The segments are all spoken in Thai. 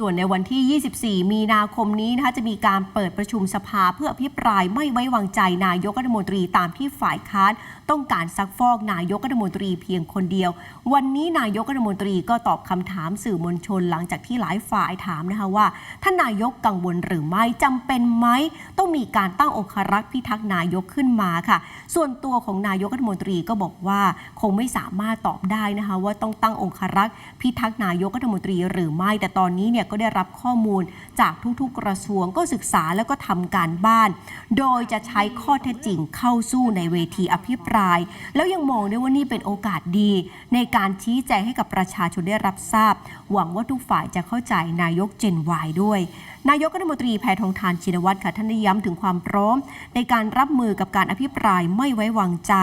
ส่วนในวันที่ 24 มีนาคมนี้นะคะจะมีการเปิดประชุมสภาเพื่ออภิปรายไม่ไว้วางใจนายกรัฐมนตรีตามที่ฝ่ายค้านต้องการซักฟอกนายกรัฐมนตรีเพียงคนเดียว วันนี้นายกรัฐมนตรีก็ตอบคำถามสื่อมวลชนหลังจากที่หลายฝ่ายถามนะคะว่าท่านนายกกังวลหรือไม่จำเป็นไหมต้องมีการตั้งองครักษ์พิทักษ์นายกขึ้นมาค่ะ ส่วนตัวของนายกรัฐมนตรีก็บอกว่าคงไม่สามารถตอบได้นะคะว่าต้องตั้งองครักษ์พิทักษ์นายกรัฐมนตรีหรือไม่แต่ตอนนี้เนี่ยก็ได้รับข้อมูลจากทุกๆกระทรวงก็ศึกษาแล้วก็ทำการบ้าน โดยจะใช้ข้อเท็จจริงเข้าสู้ในเวทีอภิปราย แล้วยังมองด้วยว่านี่เป็นโอกาสดี ในการชี้แจงให้กับประชาชนได้รับทราบ หวังว่าทุกฝ่ายจะเข้าใจนายกเจนวายด้วย นายกรัฐมนตรีแพทองทานชินวัตรค่ะท่านได้ย้ำถึงความพร้อม ในการรับมือกับการอภิปรายไม่ไว้วางใจ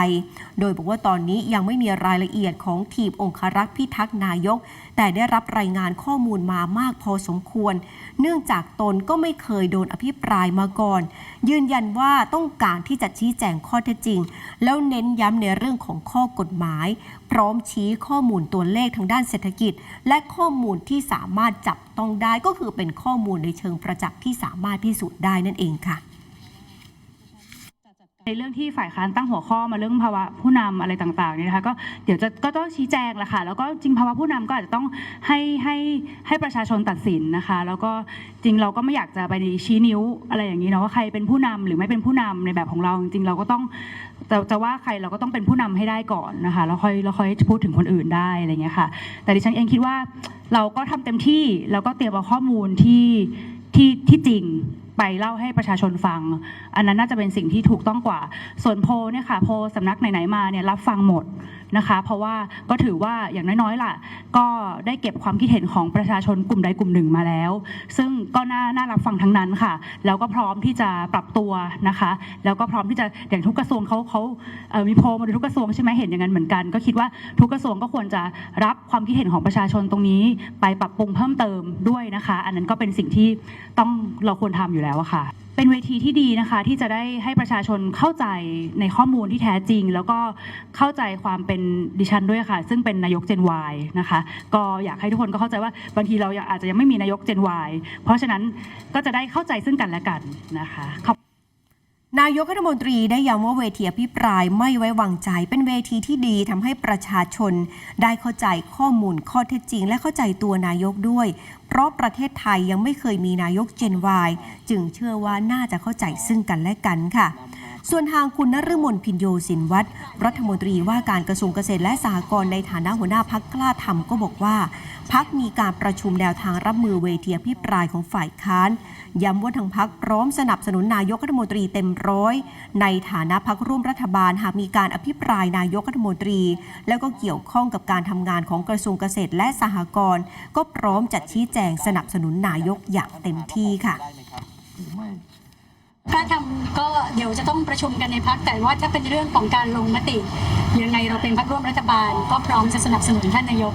โดยบอกว่าตอนนี้ยังไม่มีรายละเอียดของทีมองครักษ์พิทักษ์นายก แต่ได้รับรายงานข้อมูลมามากพอสมควร เนื่องจากตนก็ไม่เคยโดนอภิปรายมาก่อน ยืนยันว่าต้องการที่จะชี้แจงข้อเท็จจริง แล้วเน้นย้ำในเรื่องของข้อกฎหมาย พร้อมชี้ข้อมูลตัวเลขทางด้านเศรษฐกิจ และข้อมูลที่สามารถจับต้องได้ก็คือเป็นข้อมูลในเชิงประจักษ์ที่สามารถพิสูจน์ได้นั่นเองค่ะในเรื่องที่ฝ่ายค้านตั้งหัวข้อมาเรื่องภาวะผู้นำอะไรต่างๆเนี่ยนะคะก็เดี๋ยวจะก็ต้องชี้แจงแหละค่ะแล้วก็จริงภาวะผู้นำก็อาจจะต้องให้ให้ให้ประชาชนตัดสินนะคะ แล้วก็จริงเราก็ไม่อยากจะไปชี้นิ้วอะไรอย่างนี้เนาะว่าใครเป็นผู้นำหรือไม่เป็นผู้นำในแบบของเราจริงเราก็ต้อง แต่จะว่าใครเราก็ต้องเป็นผู้นำให้ได้ก่อนนะคะแล้วค่อยแล้วค่อยพูดถึงคนอื่นได้อะไรเงี้ยค่ะ แต่ดิฉันเองคิดว่าเราก็ทำเต็มที่แล้วก็เตรียมเอาข้อมูลที่ที่ที่จริง ไปเล่าให้ประชาชนฟัง อันนั้นน่าจะเป็นสิ่งที่ถูกต้องกว่า ส่วนโพเนี่ยค่ะโพลสำนักไหนๆมาเนี่ยรับฟังหมดนะคะ เพราะว่าก็ถือว่าอย่างน้อยๆล่ะ ก็ได้เก็บความคิดเห็นของประชาชนกลุ่มใดกลุ่มหนึ่งมาแล้ว ซึ่งก็น่าน่ารับฟังทั้งนั้นค่ะ แล้วก็พร้อมที่จะปรับตัวนะคะ แล้วก็พร้อมที่จะอย่างทุกกระทรวงเขาเขามีโพลมาทุกกระทรวงใช่ไหมเห็นอย่างนั้นเหมือนกัน ก็คิดว่าทุกกระทรวงก็ควรจะรับความคิดเห็นของประชาชนตรงนี้ ไปปรับปรุงเพิ่มเติมด้วยนะคะ อันนั้นก็เป็นสิ่งที่ต้องเราควรทำอยู่แล้วค่ะ เป็นเวทีที่ดีนะคะที่จะได้ให้ประชาชนเข้าใจในข้อมูลที่แท้จริง แล้วก็เข้าใจความเป็นดิฉันด้วยค่ะ ซึ่งเป็นนายก Gen Y นะคะ ก็อยากให้ทุกคนก็เข้าใจว่าบางทีเราอาจจะยังไม่มีนายก Gen Y เพราะฉะนั้นก็จะได้เข้าใจซึ่งกันและกันนะคะขอบ นายกรัฐมนตรีได้ย้ำว่าเวทีอภิปรายไม่ไว้วางใจ เป็นเวทีที่ดีทำให้ประชาชน ได้เข้าใจข้อมูลข้อเท็จจริง และเข้าใจตัวนายกด้วย เพราะประเทศไทยยังไม่เคยมีนายกเจนวายจึงเชื่อว่าน่าจะเข้าใจซึ่งกันและกันค่ะ ส่วนทางคุณนฤมลพินโยสินวัตรรัฐมนตรีว่าการกระทรวงเกษตรและสหกรณ์ในฐานะหัวหน้าพักกล้าทำก็บอกว่าพักมีการประชุมแนวทางรับมือเวทีอภิปรายของฝ่ายค้านย้ำว่าทางพักพร้อมสนับสนุนนายกรัฐมนตรีเต็มร้อย ในฐานะพักร่วมรัฐบาลหากมีการอภิปรายนายกรัฐมนตรี แล้วก็เกี่ยวข้องกับการทำงานของกระทรวงเกษตรและสหกรณ์ก็พร้อมจัดชี้แจงสนับสนุนนายกอย่างเต็มที่ค่ะ ได้ไหมครับหรือไม่ ถ้าทำก็เดี๋ยวจะต้องประชุมกันในพักแต่ว่าถ้าเป็นเรื่องของการลงมติ ยังไงเราเป็นพักร่วมรัฐบาล ก็พร้อมจะสนับสนุนท่านนายก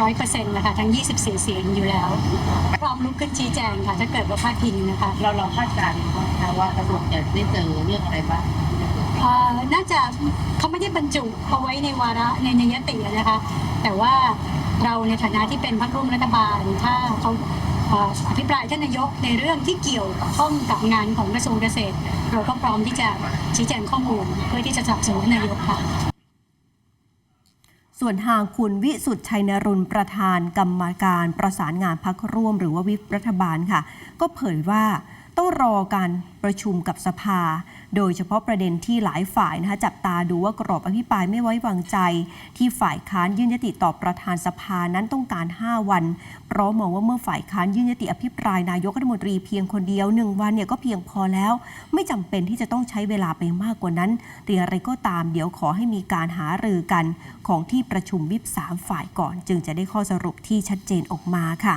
ร้อยเปอร์เซ็นต์นะคะทั้ง 24 เสียงอยู่แล้ว พร้อมลุกขึ้นชี้แจงค่ะถ้าเกิดว่าพลาดพิงนะคะ เราเราคาดการณ์นะว่ากระทรวงจะได้เจอเรื่องอะไรบ้างเอ่อน่าจะเขาไม่ได้บรรจุเอาไว้ในวาระในนยตินะคะ แต่ว่าเราในฐานะที่เป็นพรรคร่วมรัฐบาล ถ้าเขา อภิปรายท่านนายกในเรื่องที่เกี่ยวข้องกับงานของกระทรวงเกษตร เราก็พร้อมที่จะชี้แจงข้อมูลเพื่อที่จะสนับสนุนนายกค่ะส่วนทางคุณวิสุทธ์ชัยนรุนประธานกรรมการประสานงานพักร่วม หรือว่าวิปรัฐบาลค่ะ ก็เผยว่า ต้องรอการประชุมกับสภา โดยเฉพาะประเด็นที่หลายฝ่ายนะคะจับตาดูว่ากรอบอภิปรายไม่ไว้วางใจ ที่ฝ่ายค้านยื่นยติต่อประธานสภานั้นต้องการ 5 วัน เพราะมองว่าเมื่อฝ่ายค้านยื่นยติอภิปรายนายกรัฐมนตรีเพียงคนเดียวหนึ่งวันเนี่ยก็เพียงพอแล้ว ไม่จำเป็นที่จะต้องใช้เวลาไปมากกว่านั้นแต่อย่างไรก็ตามเดี๋ยวขอให้มีการหารือกันของที่ประชุมวิปสามฝ่ายก่อน จึงจะได้ข้อสรุปที่ชัดเจนออกมาค่ะ